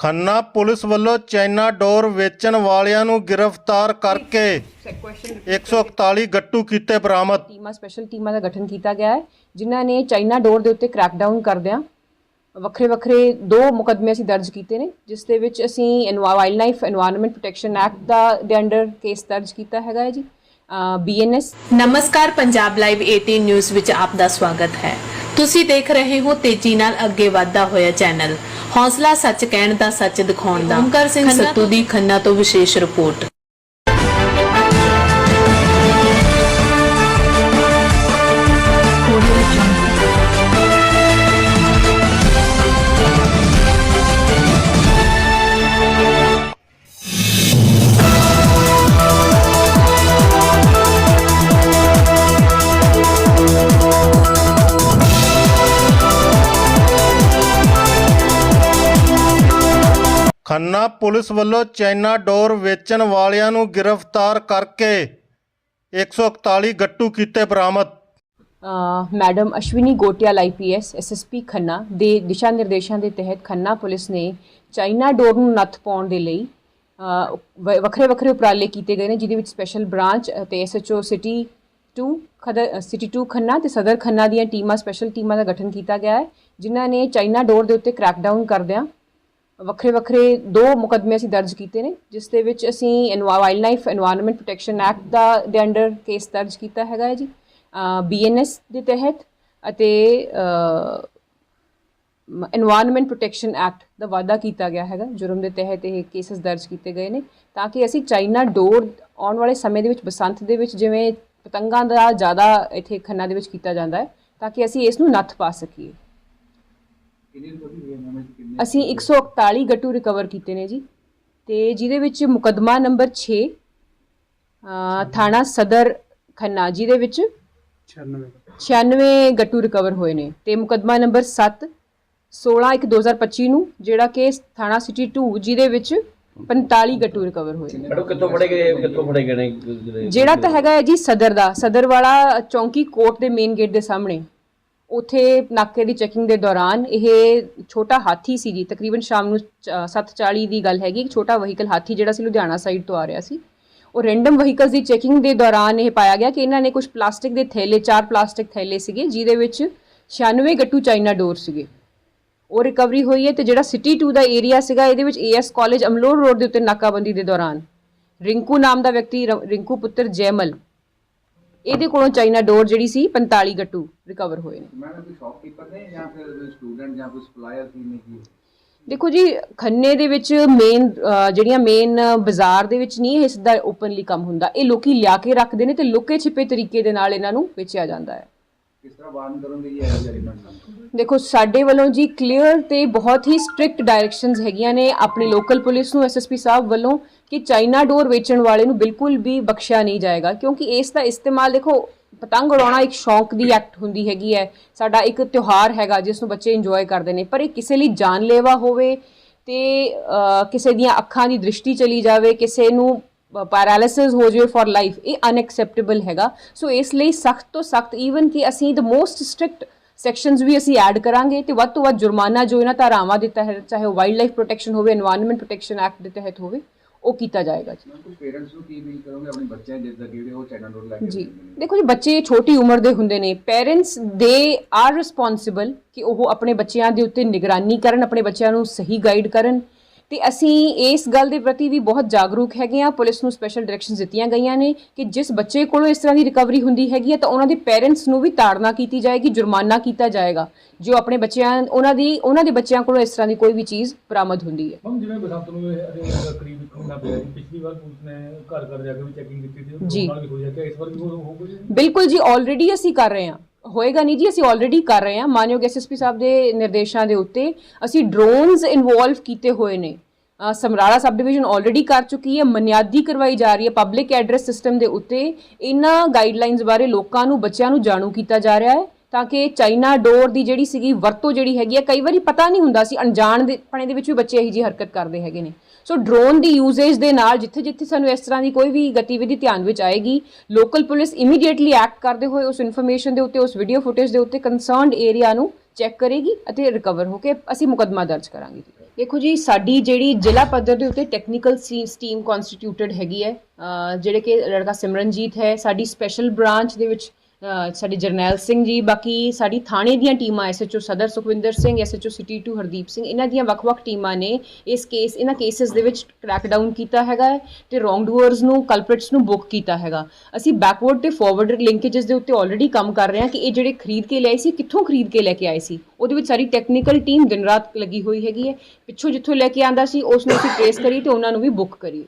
Khanna police ਵੱਲੋਂ China ਡੋਰ ਵੇਚਣ ਵਾਲਿਆਂ ਨੂੰ ਗ੍ਰਿਫਤਾਰ ਕਰਕੇ 141 ਗੱਟੂ ਕੀਤੇ ਬਰਾਮਦ। ਟੀਮਾਂ ਸਪੈਸ਼ਲ ਟੀਮਾਂ ਦਾ ਗਠਨ ਕੀਤਾ ਗਿਆ ਹੈ ਜਿਨ੍ਹਾਂ ਨੇ ਚਾਈਨਾ ਡੋਰ ਦੇ ਉੱਤੇ ਕ੍ਰੈਕਡਾਊਨ ਕਰਦਿਆਂ ਵੱਖਰੇ ਵੱਖਰੇ ਦੋ ਮੁਕਦਮੇ ਅਸੀਂ ਦਰਜ ਕੀਤੇ ਨੇ ਜਿਸ ਦੇ ਵਿੱਚ ਅਸੀਂ wild life environment protection act ਦਾ ਦੇ ਅੰਡਰ ਕੇਸ ਦਰਜ ਕੀਤਾ ਹੈਗਾ ਜੀ ਬੀਐਨਐਸ ਨਮਸਕਾਰ ਪੰਜਾਬ ਲਾਈਵ 18 ਨਿਊਜ਼ ਵਿੱਚ ਆਪ ਦਾ ਸਵਾਗਤ ਹੈ। ਤੁਸੀਂ ਦੇਖ ਰਹੇ ਹੋ ਤੇਜ਼ੀ ਨਾਲ ਅੱਗੇ ਵਧਦਾ ਹੋਇਆ ਚੈਨਲ। ਹੌਸਲਾ ਸੱਚ ਕਹਿਣ ਦਾ ਸੱਚ ਦਿਖਾਉਣ ਦਾ। ਓਮਕਾਰ ਸਿੰਘ ਸੱਤੂ ਦੀ ਖੰਨਾ ਤੋਂ ਵਿਸ਼ੇਸ਼ ਰਿਪੋਰਟ। ਖੰਨਾ ਪੁਲਿਸ ਵੱਲੋਂ ਚਾਈਨਾ ਡੋਰ ਵੇਚਣ ਵਾਲਿਆਂ ਨੂੰ ਗ੍ਰਿਫਤਾਰ ਕਰਕੇ 141 ਗੱਟੂ ਕੀਤੇ ਬਰਾਮਦ। Madam Ashwini Gotyal IPS SSP Khanna ਦੇ ਦਿਸ਼ਾ ਨਿਰਦੇਸ਼ਾਂ ਦੇ ਤਹਿਤ ਖੰਨਾ ਪੁਲਿਸ ਨੇ ਚਾਈਨਾ ਡੋਰ ਨੂੰ ਨੱਥ ਪਾਉਣ ਦੇ ਲਈ ਵ- ਵੱਖਰੇ ਵੱਖਰੇ ਉਪਰਾਲੇ ਕੀਤੇ ਗਏ ਨੇ, ਜਿਹਦੇ ਵਿੱਚ ਸਪੈਸ਼ਲ ਬ੍ਰਾਂਚ ਅਤੇ ਐਸਐਚਓ ਸਿਟੀ 2 ਖਦਰ ਸਿਟੀ 2 ਖੰਨਾ ਤੇ ਸਦਰ ਖੰਨਾ ਦੀਆਂ ਟੀਮਾਂ, ਸਪੈਸ਼ਲ ਟੀਮਾਂ ਦਾ ਗਠਨ ਕੀਤਾ ਗਿਆ ਹੈ, ਜਿਨ੍ਹਾਂ ਨੇ ਚਾਈਨਾ ਡੋਰ ਦੇ ਉੱਤੇ ਕ੍ਰੈਕਡਾਊਨ ਕਰਦਿਆਂ ਵੱਖਰੇ ਵੱਖਰੇ ਦੋ ਮੁਕਦਮੇ ਅਸੀਂ ਦਰਜ ਕੀਤੇ ਨੇ, ਜਿਸ ਦੇ ਵਿੱਚ ਅਸੀਂ wild life environment protection act ਦਾ ਦੇ ਅੰਡਰ ਕੇਸ ਦਰਜ ਕੀਤਾ ਹੈਗਾ ਹੈ ਜੀ ਬੀਐਨਐਸ ਦੇ ਤਹਿਤ ਅਤੇ এনवायरमेंट ਪ੍ਰੋਟੈਕਸ਼ਨ ਐਕਟ ਦਾ ਵਾਅਦਾ ਕੀਤਾ ਗਿਆ ਹੈਗਾ, ਜੁਰਮ ਦੇ ਤਹਿਤ ਇਹ ਕੇਸਸ ਦਰਜ ਕੀਤੇ ਗਏ ਨੇ, ਤਾਂ ਕਿ ਅਸੀਂ ਚਾਈਨਾ ਡੋਰ ਆਉਣ ਵਾਲੇ ਸਮੇਂ ਦੇ ਵਿੱਚ, ਬਸੰਤ ਦੇ ਵਿੱਚ ਜਿਵੇਂ ਪਤੰਗਾਂ ਦਾ ਜ਼ਿਆਦਾ ਇੱਥੇ ਖੰਨਾ ਦੇ ਵਿੱਚ ਕੀਤਾ ਜਾਂਦਾ ਹੈ, ਤਾਂ ਕਿ ਅਸੀਂ ਇਸ ਨੂੰ ਨੱਥ ਪਾ ਸਕੀਏ। ਅਸੀਂ 141 ਗੱਟੂ ਰਿਕਵਰ ਕੀਤੇ ਨੇ ਜੀ ਤੇ ਜਿਹਦੇ ਵਿੱਚ ਮੁਕੱਦਮਾ ਨੰਬਰ 6 ਅ, ਥਾਣਾ ਸਦਰ ਖੰਨਾ ਜਿਹਦੇ ਵਿੱਚ 96 ਗੱਟੂ ਰਿਕਵਰ ਹੋਏ ਨੇ ਤੇ ਮੁਕੱਦਮਾ ਨੰਬਰ 7 16 1 2025 ਨੂੰ ਜਿਹੜਾ ਕਿ ਥਾਣਾ ਸਿਟੀ 2 ਜਿਹਦੇ ਵਿੱਚ 45 ਗੱਟੂ ਰਿਕਵਰ ਹੋਏ ਨੇ। ਮੈਡਮ ਕਿੱਥੋਂ ਫੜੇ ਗਏ ਕਿੱਥੋਂ ਫੜੇ ਗਏ ਨੇ? ਜਿਹੜੇ- ਜਿਹੜਾ ਤਾਂ ਹੈਗਾ ਹੈ ਜੀ ਸਦਰ ਦਾ ਸਦਰ ਵਾਲਾ ਚੌਂਕੀ ਕੋਰਟ ਦੇ ਮੇਨ ਗੇਟ ਦੇ ਸਾਹਮਣੇ। ਉਥੇ ਨਾਕੇ ਦੀ ਚੈਕਿੰਗ ਦੇ ਦੌਰਾਨ ਇਹ ਛੋਟਾ ਹਾਥੀ ਸੀ ਜੀ, ਤਕਰੀਬਨ ਸ਼ਾਮ ਨੂੰ 7:40 ਦੀ ਗੱਲ ਹੈਗੀ, ਇੱਕ ਛੋਟਾ ਵਹੀਕਲ ਹਾਥੀ ਜਿਹੜਾ ਸੀ ਲੁਧਿਆਣਾ ਸਾਈਡ ਤੋਂ ਆ ਰਿਹਾ ਸੀ। ਉਹ ਰੈਂਡਮ ਵਹੀਕਲਸ ਦੀ ਚੈਕਿੰਗ ਦੇ ਦੌਰਾਨ ਇਹ ਪਾਇਆ ਗਿਆ ਕਿ ਇਹਨਾਂ ਨੇ ਕੁਝ ਪਲਾਸਟਿਕ ਦੇ ਥੈਲੇ, ਚਾਰ ਪਲਾਸਟਿਕ ਥੈਲੇ ਸੀਗੇ, ਜਿਹਦੇ ਵਿੱਚ 96 ਗੱਟੂ ਚਾਈਨਾ ਡੋਰ ਸੀਗੇ। ਉਹ ਰਿਕਵਰੀ ਹੋਈ ਹੈ ਤੇ ਜਿਹੜਾ ਸਿਟੀ 2 ਦਾ ਏਰੀਆ ਸੀਗਾ, ਇਹਦੇ ਵਿੱਚ ਏਐਸ ਕਾਲਜ ਅਮਲੋਰ ਰੋਡ ਦੇ ਉੱਤੇ ਨਾਕਾਬੰਦੀ ਦੇ ਦੌਰਾਨ। ਰਿੰਕੂ ਨਾਮ ਦਾ ਵਿਅਕਤੀ, ਰ- ਰਿੰਕੂ ਪੁੱਤਰ ਜੈਮਲ ਇਹਦੇ ਕੋਲੋਂ ਚਾਈਨਾ ਡੋਰ ਜਿਹੜੀ ਸੀ 45 ਗੱਟੂ ਰਿਕਵਰ ਹੋਏ ਨੇ। ਮੈਡਮ ਕੋਈ ਸ਼ਾਪਕੀਪਰ ਨੇ ਜਾਂ ਫਿਰ ਸਟੂਡੈਂਟ ਜਾਂ ਕੋਈ ਸਪਲਾਇਰ ਸੀ ਨੇ ਕੀ ਦੇਖੋ ਜੀ ਖੰਨੇ ਦੇ ਵਿੱਚ ਮੇਨ ਜਿਹੜੀਆਂ ਮੇਨ ਬਾਜ਼ਾਰ ਦੇ ਵਿੱਚ ਨਹੀਂ ਇਹ ਸਿੱਧਾ ਓਪਨਲੀ ਕੰਮ ਹੁੰਦਾ। ਇਹ ਲੋਕੀ ਲਿਆ ਕੇ ਰੱਖਦੇ ਨੇ ਤੇ ਲੁਕੇ ਛਿਪੇ ਤਰੀਕੇ ਦੇ ਨਾਲ ਇਹਨਾਂ ਨੂੰ ਵੇਚਿਆ ਜਾਂਦਾ ਹੈ। ਕਿਸ ਤਰ੍ਹਾਂ ਵਾਰਨ ਕਰੋਗੇ ਜੀ ਇਹ ਜਰੀਮੈਂਟ ਦੇਖੋ, ਸਾਡੇ ਵੱਲੋਂ ਜੀ ਕਲੀਅਰ ਤੇ ਬਹੁਤ ਹੀ ਸਟ੍ਰਿਕਟ ਡਾਇਰੈਕਸ਼ਨਸ ਹੈਗੀਆਂ ਨੇ ਆਪਣੀ ਲੋਕਲ ਪੁਲਿਸ ਨੂੰ ਐਸਐਸਪੀ ਸਾਹਿਬ ਵੱਲੋਂ ਕਿ ਚਾਈਨਾ ਡੋਰ ਵੇਚਣ ਵਾਲੇ ਨੂੰ ਬਿਲਕੁਲ ਵੀ ਬਖਸ਼ਿਆ ਨਹੀਂ ਜਾਏਗਾ। ਕਿਉਂਕਿ ਇਸ ਦਾ ਇਸਤੇਮਾਲ, ਦੇਖੋ, ਪਤੰਗ ਉਡਾਉਣਾ ਇੱਕ ਸ਼ੌਂਕ ਦੀ ਐਕਟ ਹੁੰਦੀ ਹੈਗੀ ਹੈ। ਸਾਡਾ ਇੱਕ ਤਿਉਹਾਰ ਹੈਗਾ ਜਿਸ ਨੂੰ ਬੱਚੇ ਇੰਜੋਏ ਕਰਦੇ ਨੇ। ਪਰ ਇਹ ਕਿਸੇ ਲਈ ਜਾਨਲੇਵਾ ਹੋਵੇ ਤੇ ਕਿਸੇ ਦੀਆਂ ਅੱਖਾਂ ਦੀ ਦ੍ਰਿਸ਼ਟੀ ਚਲੀ ਜਾਵੇ, ਕਿਸੇ ਨੂੰ ਪੈਰਾਲਿਸਿਸ ਹੋ ਜਾਵੇ ਫॉर ਲਾਈਫ ਇਹ ਅਨਐਕਸੈਪਟੇਬਲ ਹੈਗਾ। ਸੋ ਇਸ ਲਈ ਸਖਤ ਤੋਂ ਸਖਤ ਈਵਨ ਕਿ ਅਸੀਂ ਦ ਮੋਸਟ ਸਟ੍ਰਿਕਟ ਸੈਕਸ਼ਨਸ ਵੀ ਅਸੀਂ ਐਡ ਕਰਾਂਗੇ ਤੇ ਵੱਧ ਤੋਂ ਵੱਧ ਜੁਰਮਾਨਾ ਜੋ ਇਹਨਾਂ ਧਾਰਾਵਾਂ ਦਿੱਤਾ ਹੈ ਚਾਹੇ ਉਹ ਵਾਈਲਡ ਲਾਈਫ ਪ੍ਰੋਟੈਕਸ਼ਨ ਹੋਵੇ এনवायरमेंट ਪ੍ਰੋਟੈਕਸ਼ਨ ਐਕਟ ਦੇ ਤਹਿਤ ਹੋਵੇ ਉਹ ਕੀਤਾ ਜਾਏਗਾ ਜੀ। ਪੇਰੈਂਟਸ ਨੂੰ ਕੀ ਅਪੀਲ ਕਰੋਗੇ? ਆਪਣੇ ਬੱਚਿਆਂ ਜਿਸ ਦਾ ਜਿਹੜੇ ਉਹ ਚੈਨਲ ਰੋਡ ਲੈ ਕੇ ਜੀ। ਦੇਖੋ ਜੀ ਬੱਚੇ ਛੋਟੀ ਉਮਰ ਦੇ ਹੁੰਦੇ ਨੇ। ਪੇਰੈਂਟਸ ਦੇ ਆਰ ਰਿਸਪੌਂਸਿਬਲ ਕਿ ਉਹ ਆਪਣੇ ਬੱਚਿਆਂ ਦੇ ਉੱਤੇ ਨਿਗਰਾਨੀ ਕਰਨ ਆਪਣੇ ਬੱਚਿਆਂ ਨੂੰ ਸਹੀ ਗਾਈਡ ਕਰਨ। ਤੇ ਅਸੀਂ ਇਸ ਗੱਲ ਦੇ ਪ੍ਰਤੀ ਵੀ ਬਹੁਤ ਜਾਗਰੂਕ ਹੈਗੇ ਆ ਪੁਲਿਸ ਨੂੰ ਸਪੈਸ਼ਲ ਡਾਇਰੈਕਸ਼ਨਸ ਦਿੱਤੀਆਂ ਗਈਆਂ ਨੇ ਕਿ ਜਿਸ ਬੱਚੇ ਕੋਲੋਂ ਇਸ ਤਰ੍ਹਾਂ ਦੀ ਰਿਕਵਰੀ ਹੁੰਦੀ ਹੈਗੀ ਹੈ ਤਾਂ ਉਹਨਾਂ ਦੇ ਪੇਰੈਂਟਸ ਨੂੰ ਵੀ ਤਾੜਨਾ ਕੀਤੀ ਜਾਏਗੀ ਜੁਰਮਾਨਾ ਕੀਤਾ ਜਾਏਗਾ। ਜੋ ਆਪਣੇ ਬੱਚਿਆਂ ਉਹਨਾਂ ਦੀ ਉਹਨਾਂ ਦੇ ਬੱਚਿਆਂ ਕੋਲੋਂ ਇਸ ਤਰ੍ਹਾਂ ਦੀ ਕੋਈ ਵੀ ਚੀਜ਼ ਬਰਾਮਦ ਹੁੰਦੀ ਹੈ। ਹਮ ਜਿਵੇਂ ਬਸੰਤ ਨੂੰ ਇਹ ਅਜੇ ਕਰੀਬ ਇੱਕ ਮਹੀਨਾ ਪਿਆ ਸੀ ਪਿਛਲੀ ਵਾਰ ਪੁਲਿਸ ਨੇ ਘਰ ਘਰ ਜਾ ਕੇ ਵੀ ਚੈਕਿੰਗ ਕੀਤੀ ਸੀ ਜੀ। ਨਾਲ ਵੀ ਹੋਈ ਹੈ। ਕਿ ਇਸ ਵਾਰ ਵੀ ਹੋ ਹੋਊਗਾ ਜੀ ਬਿਲਕੁਲ ਜੀ ਆਲਰੇਡੀ ਅਸੀਂ ਕਰ ਰਹੇ ਹਾਂ। ਹੋਏਗਾ ਨਹੀਂ ਜੀ, ਅਸੀਂ ਆਲਰੇਡੀ ਕਰ ਰਹੇ ਹਾਂ। ਮਾਨਯੋਗ ਐਸਐਸਪੀ ਸਾਹਿਬ ਦੇ ਨਿਰਦੇਸ਼ਾਂ ਦੇ ਉੱਤੇ ਅਸੀਂ ਡਰੋਨਸ ਇਨਵੋਲਵ ਕੀਤੇ ਹੋਏ ਨੇ। ਸਮਰਾਲਾ ਸਬ ਡਿਵੀਜ਼ਨ ਆਲਰੇਡੀ ਕਰ ਚੁੱਕੀ ਹੈ, ਮਨਿਆਦੀ ਕਰਵਾਈ ਜਾ ਰਹੀ ਹੈ। ਪਬਲਿਕ ਐਡਰੈਸ ਸਿਸਟਮ ਦੇ ਉੱਤੇ ਇਹਨਾਂ ਗਾਈਡਲਾਈਨਸ ਬਾਰੇ ਲੋਕਾਂ ਨੂੰ, ਬੱਚਿਆਂ ਨੂੰ ਜਾਣੂ ਕੀਤਾ ਜਾ ਰਿਹਾ ਹੈ। ਤਾਂ ਕਿ ਚਾਈਨਾ ਡੋਰ ਦੀ ਜਿਹੜੀ ਸੀਗੀ ਵਰਤੋਂ ਜਿਹੜੀ ਹੈਗੀ ਹੈ ਕਈ ਵਾਰੀ ਪਤਾ ਨਹੀਂ ਹੁੰਦਾ ਸੀ, ਅਣਜਾਣ ਦੇ ਪਣੇ ਦੇ ਵਿੱਚ ਵੀ ਬੱਚੇ ਇਹੀ ਜੀ ਹਰਕਤ ਕਰਦੇ ਹੈਗੇ ਨੇ। ਸੋ ਡਰੋਨ ਦੀ ਯੂਜ਼ੇਜ ਦੇ ਨਾਲ ਜਿੱਥੇ ਜਿੱਥੇ ਸਾਨੂੰ ਇਸ ਤਰ੍ਹਾਂ ਦੀ ਕੋਈ ਵੀ ਗਤੀਵਿਧੀ ਧਿਆਨ ਵਿੱਚ ਆਏਗੀ ਲੋਕਲ ਪੁਲਿਸ ਇਮੀਡੀਏਟਲੀ ਐਕਟ ਕਰਦੇ ਹੋਏ ਉਸ ਇਨਫੋਰਮੇਸ਼ਨ ਦੇ ਉੱਤੇ, ਉਸ ਵੀਡੀਓ ਫੁਟੇਜ ਦੇ ਉੱਤੇ ਕੰਸਰਨਡ ਏਰੀਆ ਨੂੰ ਚੈੱਕ ਕਰੇਗੀ ਅਤੇ ਰਿਕਵਰ ਹੋ ਕੇ ਅਸੀਂ ਮੁਕੱਦਮਾ ਦਰਜ ਕਰਾਂਗੇ। ਦੇਖੋ ਜੀ, ਸਾਡੀ ਜਿਹੜੀ ਜ਼ਿਲ੍ਹਾ ਪੱਧਰ ਦੇ ਉੱਤੇ ਟੈਕਨੀਕਲ ਟੀਮ ਕਨਸਟੀਟਿਊਟਡ ਹੈਗੀ ਹੈ। ਜਿਹੜੇ ਕਿ ਲੜਕਾ ਸਿਮਰਨਜੀਤ ਹੈ, ਸਾਡੀ ਸਪੈਸ਼ਲ ਬ੍ਰਾਂਚ ਦੇ ਵਿੱਚ ਸਾਡੇ ਜਰਨੈਲ ਸਿੰਘ ਜੀ, ਬਾਕੀ ਸਾਡੀ ਥਾਣੇ ਦੀਆਂ ਟੀਮਾਂ SHO Sadar Sukhwinder Singh SHO city 2 Hardeep Singh, ਇਹਨਾਂ ਦੀਆਂ ਵੱਖ-ਵੱਖ ਟੀਮਾਂ ਨੇ ਇਸ ਕੇਸ ਇਹਨਾਂ ਕੇਸਸ ਦੇ ਵਿੱਚ ਕ੍ਰੈਕ ਡਾਊਨ ਕੀਤਾ ਹੈਗਾ ਹੈ ਤੇ ਰੋਂਗ ਡੂਅਰਸ ਨੂੰ ਕਲਪ੍ਰਿਟਸ ਨੂੰ ਬੁੱਕ ਕੀਤਾ ਹੈਗਾ। ਅਸੀਂ ਬੈਕਵਰਡ ਤੇ ਫਾਰਵਰਡ ਲਿੰਕੇजेस ਦੇ ਉੱਤੇ ਆਲਰੇਡੀ ਕੰਮ ਕਰ ਰਹੇ ਹਾਂ ਕਿ ਇਹ ਜਿਹੜੇ ਖਰੀਦ ਕੇ ਲਿਆਏ ਸੀ, ਕਿੱਥੋਂ ਖਰੀਦ ਕੇ ਲੈ ਕੇ ਆਏ ਸੀ? ਉਹਦੇ ਵਿੱਚ ਸਾਰੀ ਟੈਕਨੀਕਲ ਟੀਮ ਦਿਨ ਰਾਤ ਲੱਗੀ ਹੋਈ ਹੈਗੀ ਹੈ। ਪਿੱਛੋਂ ਜਿੱਥੋਂ ਲੈ ਕੇ ਆਂਦਾ ਸੀ ਉਸ ਨੂੰ ਅਸੀਂ ਟ੍ਰੇਸ ਕਰੀ ਤੇ ਉਹਨਾਂ ਨੂੰ ਵੀ ਬੁੱਕ ਕਰੀ